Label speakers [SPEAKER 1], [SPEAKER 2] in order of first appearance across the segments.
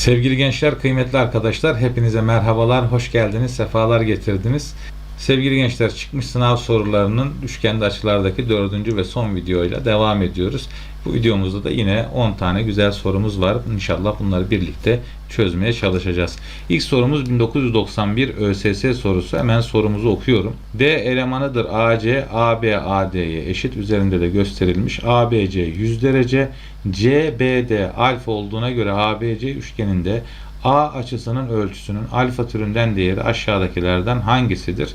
[SPEAKER 1] Sevgili gençler, kıymetli arkadaşlar, hepinize merhabalar, hoş geldiniz, sefalar getirdiniz. Sevgili gençler, çıkmış sınav sorularının üçgende açılardaki dördüncü ve son videoyla devam ediyoruz. Bu videomuzda da yine 10 tane güzel sorumuz var. İnşallah bunları birlikte çözmeye çalışacağız. İlk sorumuz 1991 ÖSS sorusu. Hemen sorumuzu okuyorum. D elemanıdır AC, AB, AD'ye eşit üzerinde de gösterilmiş. ABC 100 derece, CBD alfa olduğuna göre ABC üçgeninde A açısının ölçüsünün alfa türünden değeri aşağıdakilerden hangisidir?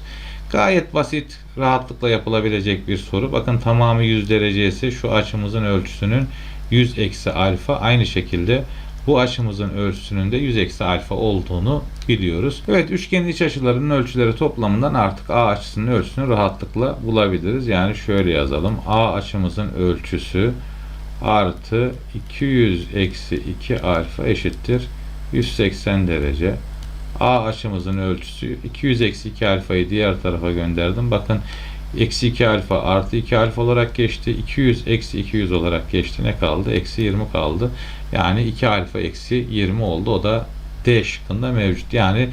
[SPEAKER 1] Gayet basit, rahatlıkla yapılabilecek bir soru. Bakın tamamı 100 derece ise şu açımızın ölçüsünün 100 eksi alfa. Aynı şekilde bu açımızın ölçüsünün de 100 eksi alfa olduğunu biliyoruz. Evet üçgenin iç açılarının ölçüleri toplamından artık A açısının ölçüsünü rahatlıkla bulabiliriz. Yani şöyle yazalım. A açımızın ölçüsü artı 200 eksi 2 alfa eşittir 180 derece. A açımızın ölçüsü 200 eksi 2 alfayı diğer tarafa gönderdim. Bakın eksi 2 alfa artı 2 alfa olarak geçti. 200 eksi 200 olarak geçti. Ne kaldı? Eksi 20 kaldı. Yani 2 alfa eksi 20 oldu. O da D şıkkında mevcut. Yani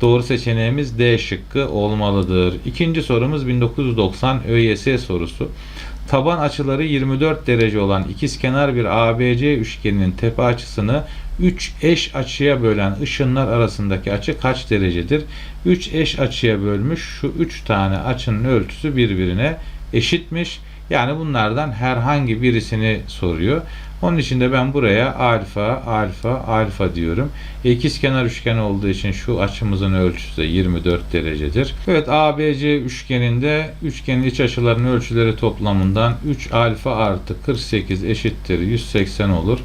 [SPEAKER 1] doğru seçeneğimiz D şıkkı olmalıdır. İkinci sorumuz 1990 ÖYS sorusu. Taban açıları 24 derece olan ikizkenar bir ABC üçgeninin tepe açısını 3 eş açıya bölen ışınlar arasındaki açı kaç derecedir? 3 eş açıya bölmüş şu 3 tane açının ölçüsü birbirine eşitmiş. Yani bunlardan herhangi birisini soruyor. Onun için de ben buraya alfa, alfa, alfa diyorum. İkizkenar üçgen olduğu için şu açımızın ölçüsü de 24 derecedir. Evet ABC üçgeninde üçgenin iç açılarının ölçüleri toplamından 3 alfa artı 48 eşittir 180 olur.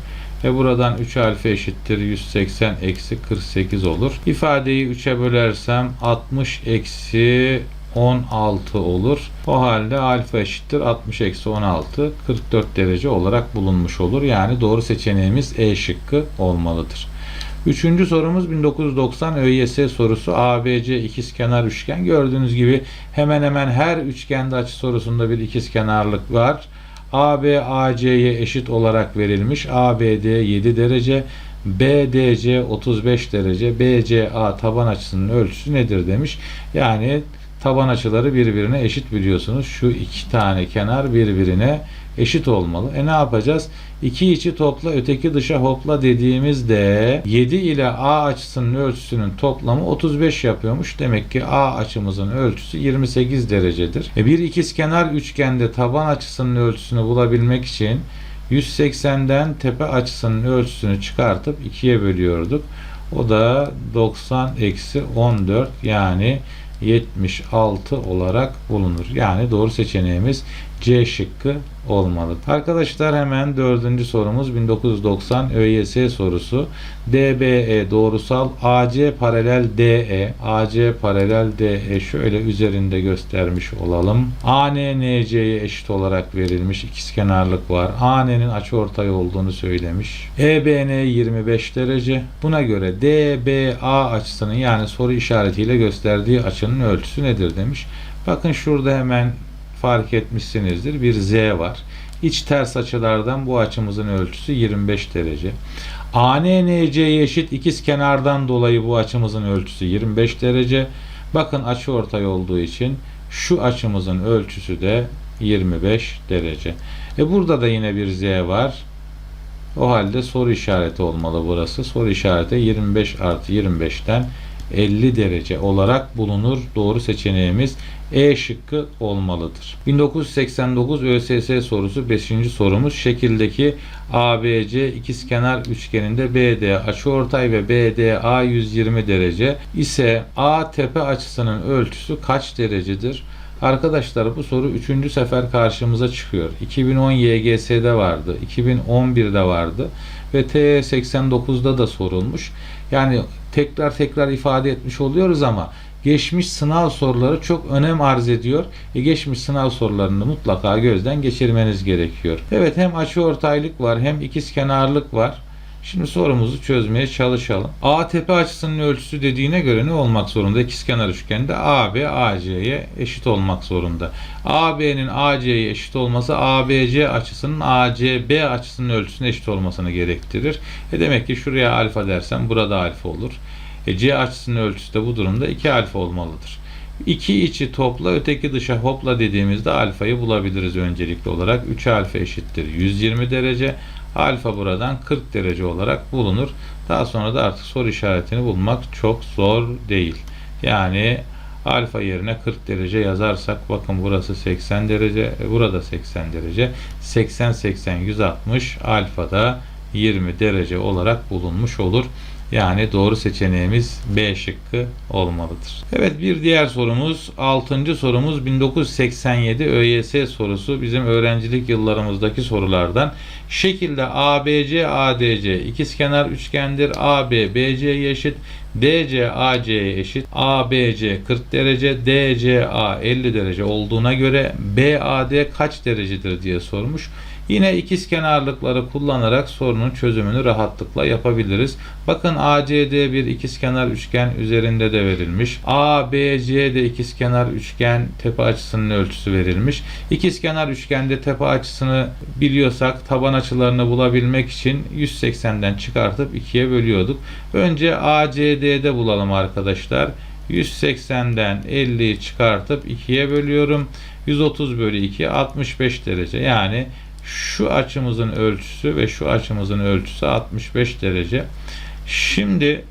[SPEAKER 1] Ve buradan 3 alfa eşittir 180 eksi 48 olur. İfadeyi 3'e bölersem 60 eksi 16 olur. O halde alfa eşittir 60 eksi 16 44 derece olarak bulunmuş olur. Yani doğru seçeneğimiz E şıkkı olmalıdır. Üçüncü sorumuz 1990 ÖYS sorusu ABC ikizkenar üçgen. Gördüğünüz gibi hemen hemen her üçgende açı sorusunda bir ikizkenarlık var. AB AC'ye eşit olarak verilmiş. ABD 7 derece, BDC 35 derece, BCA taban açısının ölçüsü nedir demiş. Yani taban açıları birbirine eşit biliyorsunuz. Şu iki tane kenar birbirine eşit olmalı. E ne yapacağız? İki içi topla öteki dışa hopla dediğimizde 7 ile A açısının ölçüsünün toplamı 35 yapıyormuş. Demek ki A açımızın ölçüsü 28 derecedir. E bir ikizkenar üçgende taban açısının ölçüsünü bulabilmek için 180'den tepe açısının ölçüsünü çıkartıp 2'ye bölüyorduk. O da 90 eksi 14 yani 76 olarak bulunur. Yani doğru seçeneğimiz C şıkkı olmalı. Arkadaşlar hemen dördüncü sorumuz 1990 ÖYS sorusu. DBE doğrusal AC paralel DE AC paralel DE şöyle üzerinde göstermiş olalım. AN NC'ye eşit olarak verilmiş ikizkenarlık var. AN'nin açıortay olduğunu söylemiş. EBN 25 derece. Buna göre DBA açısının yani soru işaretiyle gösterdiği açının ölçüsü nedir demiş. Bakın şurada hemen fark etmişsinizdir. Bir Z var. İç ters açılardan bu açımızın ölçüsü 25 derece. ANNC'ye eşit ikiz kenardan dolayı bu açımızın ölçüsü 25 derece. Bakın açı ortay olduğu için şu açımızın ölçüsü de 25 derece. E burada da yine bir Z var. O halde soru işareti olmalı burası. Soru işareti 25 artı 25'ten 50 derece olarak bulunur. Doğru seçeneğimiz E şıkkı olmalıdır. 1989 ÖSS sorusu 5. sorumuz. Şekildeki ABC ikizkenar üçgeninde BD açıortay ve BDA 120 derece ise A tepe açısının ölçüsü kaç derecedir? Arkadaşlar bu soru 3. sefer karşımıza çıkıyor. 2010 YGS'de vardı, 2011'de vardı ve T89'da da sorulmuş. Yani tekrar tekrar ifade etmiş oluyoruz ama geçmiş sınav soruları çok önem arz ediyor. E geçmiş sınav sorularını mutlaka gözden geçirmeniz gerekiyor. Evet hem açıortaylık var hem ikizkenarlık var. Şimdi sorumuzu çözmeye çalışalım. A tepe açısının ölçüsü dediğine göre ne olmak zorunda? İkizkenar üçgende AB AC'ye eşit olmak zorunda. AB'nin AC'ye eşit olması ABC açısının ACB açısının ölçüsüne eşit olmasını gerektirir. E demek ki şuraya alfa dersem burada alfa olur. E C açısının ölçüsü de bu durumda 2 alfa olmalıdır. İki içi topla öteki dışa hopla dediğimizde alfayı bulabiliriz öncelikli olarak. 3 alfa eşittir 120 derece. Alfa buradan 40 derece olarak bulunur. Daha sonra da artık soru işaretini bulmak çok zor değil. Yani alfa yerine 40 derece yazarsak bakın burası 80 derece, e, burada 80 derece. 80 80 160 alfa da 20 derece olarak bulunmuş olur. Yani doğru seçeneğimiz B şıkkı olmalıdır. Evet bir diğer sorumuz 6. sorumuz 1987 ÖYS sorusu bizim öğrencilik yıllarımızdaki sorulardan. Şekilde ABC ADC ikizkenar üçgendir. AB BC'ye eşit. DC AC'ye eşit. ABC 40 derece, DCA 50 derece olduğuna göre BAD kaç derecedir diye sormuş. Yine ikiz kenarlıkları kullanarak sorunun çözümünü rahatlıkla yapabiliriz. Bakın ACD bir ikizkenar üçgen üzerinde de verilmiş. ABC de ikizkenar üçgen tepe açısının ölçüsü verilmiş. İkizkenar üçgende tepe açısını biliyorsak taban açılarını bulabilmek için 180'den çıkartıp 2'ye bölüyorduk. Önce ACD'de bulalım arkadaşlar. 180'den 50'yi çıkartıp 2'ye bölüyorum. 130 bölü 2 65 derece. Yani şu açımızın ölçüsü ve şu açımızın ölçüsü 65 derece. Şimdi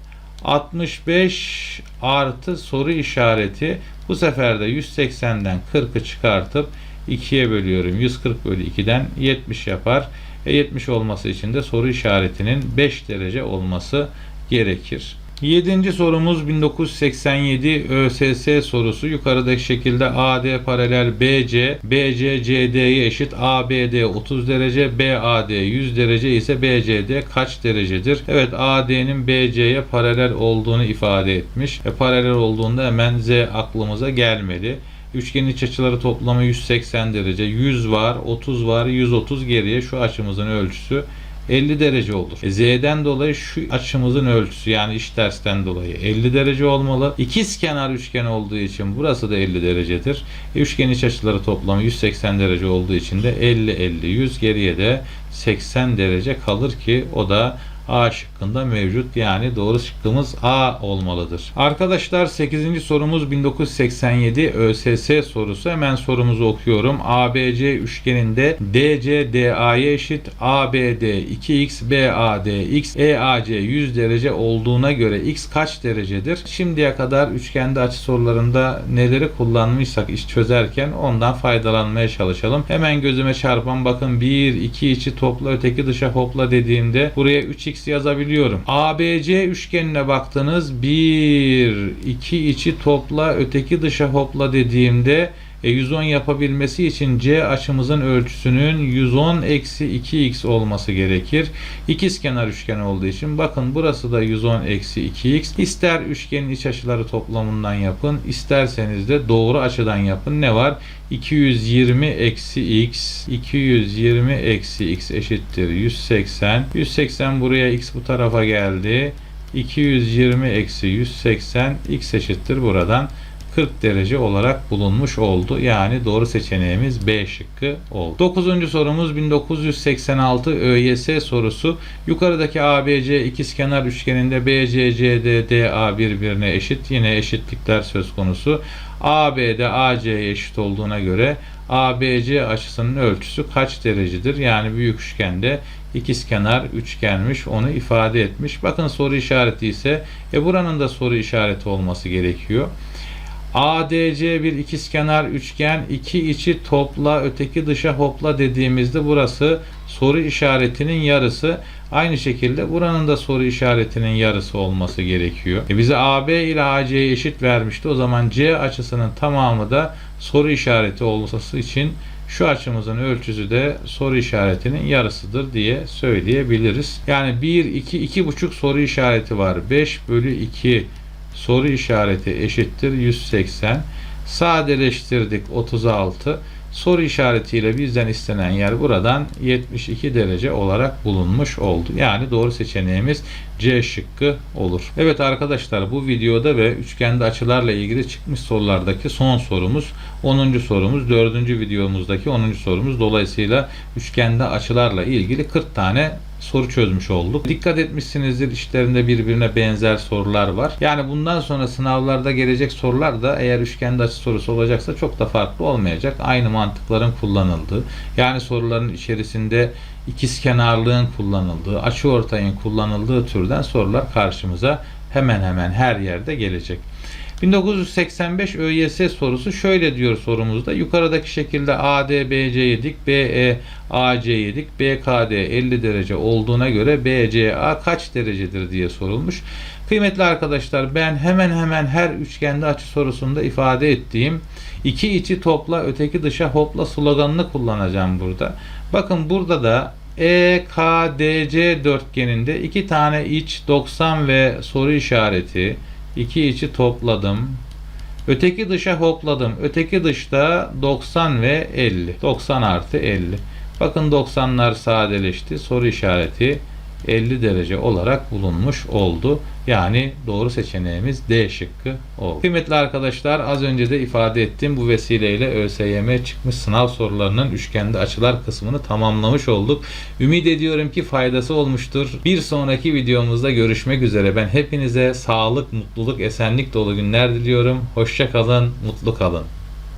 [SPEAKER 1] 65 artı soru işareti bu sefer de 180'den 40'ı çıkartıp 2'ye bölüyorum. 140 bölü 2'den 70 yapar. E 70 olması için de soru işaretinin 5 derece olması gerekir. Yedinci sorumuz 1987 ÖSS sorusu. Yukarıdaki şekilde AD paralel BC, BC CD'ye eşit ABD 30 derece, BAD 100 derece ise BCD kaç derecedir? Evet AD'nin BC'ye paralel olduğunu ifade etmiş. E, paralel olduğunda hemen Z aklımıza gelmedi. Üçgenin iç açıları toplamı 180 derece. 100 var, 30 var, 130 geriye şu açımızın ölçüsü 50 derece olur. E, Z'den dolayı şu açımızın ölçüsü yani iç tersten dolayı 50 derece olmalı. İkiz kenar üçgen olduğu için burası da 50 derecedir. E, üçgen iç açıları toplamı 180 derece olduğu için de 50 50 100 geriye de 80 derece kalır ki o da A şıkkında mevcut. Yani doğru şıkkımız A olmalıdır. Arkadaşlar 8. sorumuz 1987 ÖSS sorusu. Hemen sorumuzu okuyorum. ABC üçgeninde DC DA'ya eşit ABD 2x BAD x EAC 100 derece olduğuna göre x kaç derecedir? Şimdiye kadar üçgende açı sorularında neleri kullanmışsak iş çözerken ondan faydalanmaya çalışalım. Hemen gözüme çarpan bakın 1 2 içi topla öteki dışa hopla dediğimde buraya 3x yazabiliyorum. ABC üçgenine baktınız 1 2 içi topla öteki dışa hopla dediğimde e, 110 yapabilmesi için C açımızın ölçüsünün 110 eksi 2x olması gerekir. İkizkenar üçgen olduğu için bakın burası da 110 eksi 2x. İster üçgenin iç açıları toplamından yapın isterseniz de doğru açıdan yapın. Ne var? 220 eksi x 220 eksi x eşittir 180. 180 buraya x bu tarafa geldi. 220 eksi 180 x eşittir buradan 40 derece olarak bulunmuş oldu. Yani doğru seçeneğimiz B şıkkı oldu. 9. sorumuz 1986 ÖYS sorusu. Yukarıdaki ABC ikizkenar üçgeninde BC, CD, DA birbirine eşit. Yine eşitlikler söz konusu. AB de AC'ye eşit olduğuna göre ABC açısının ölçüsü kaç derecedir? Yani büyük üçgende ikizkenar üçgenmiş onu ifade etmiş. Bakın soru işareti ise e buranın da soru işareti olması gerekiyor. ADC bir ikizkenar üçgen iki içi topla öteki dışa hopla dediğimizde burası soru işaretinin yarısı. Aynı şekilde buranın da soru işaretinin yarısı olması gerekiyor. E bize AB ile AC'ye eşit vermişti. O zaman C açısının tamamı da soru işareti olması için şu açımızın ölçüsü de soru işaretinin yarısıdır diye söyleyebiliriz. Yani 1, 2, 2,5 soru işareti var. 5 bölü 2 soru işareti eşittir 180. Sadeleştirdik 36. Soru işaretiyle bizden istenen yer buradan 72 derece olarak bulunmuş oldu. Yani doğru seçeneğimiz C şıkkı olur. Evet arkadaşlar bu videoda ve üçgende açılarla ilgili çıkmış sorulardaki son sorumuz 10. sorumuz 4. videomuzdaki 10. sorumuz. Dolayısıyla üçgende açılarla ilgili 40 tane soru çözmüş olduk. Dikkat etmişsinizdir işlerinde birbirine benzer sorular var. Yani bundan sonra sınavlarda gelecek sorular da eğer üçgende açı sorusu olacaksa çok da farklı olmayacak. Aynı mantıkların kullanıldığı. Yani soruların içerisinde ikizkenarlığın kullanıldığı, açıortayın kullanıldığı türden sorular karşımıza hemen hemen her yerde gelecek. 1985 ÖYS sorusu şöyle diyor sorumuzda. Yukarıdaki şekilde AD BC'ye dik, BE AC'ye dik, BKD 50 derece olduğuna göre BCA kaç derecedir diye sorulmuş. Kıymetli arkadaşlar ben hemen hemen her üçgende açı sorusunda ifade ettiğim iki içi topla öteki dışa hopla sloganını kullanacağım burada. Bakın burada da EKDC dörtgeninde iki tane iç 90 ve soru işareti iki içi topladım. Öteki dışa hopladım. Öteki dışta 90 ve 50. 90 artı 50. Bakın 90'lar sadeleşti. Soru işareti 50 derece olarak bulunmuş oldu. Yani doğru seçeneğimiz D şıkkı oldu. Kıymetli arkadaşlar az önce de ifade ettiğim bu vesileyle ÖSYM çıkmış sınav sorularının üçgende açılar kısmını tamamlamış olduk. Ümit ediyorum ki faydası olmuştur. Bir sonraki videomuzda görüşmek üzere. Ben hepinize sağlık, mutluluk, esenlik dolu günler diliyorum. Hoşça kalın, mutlu kalın.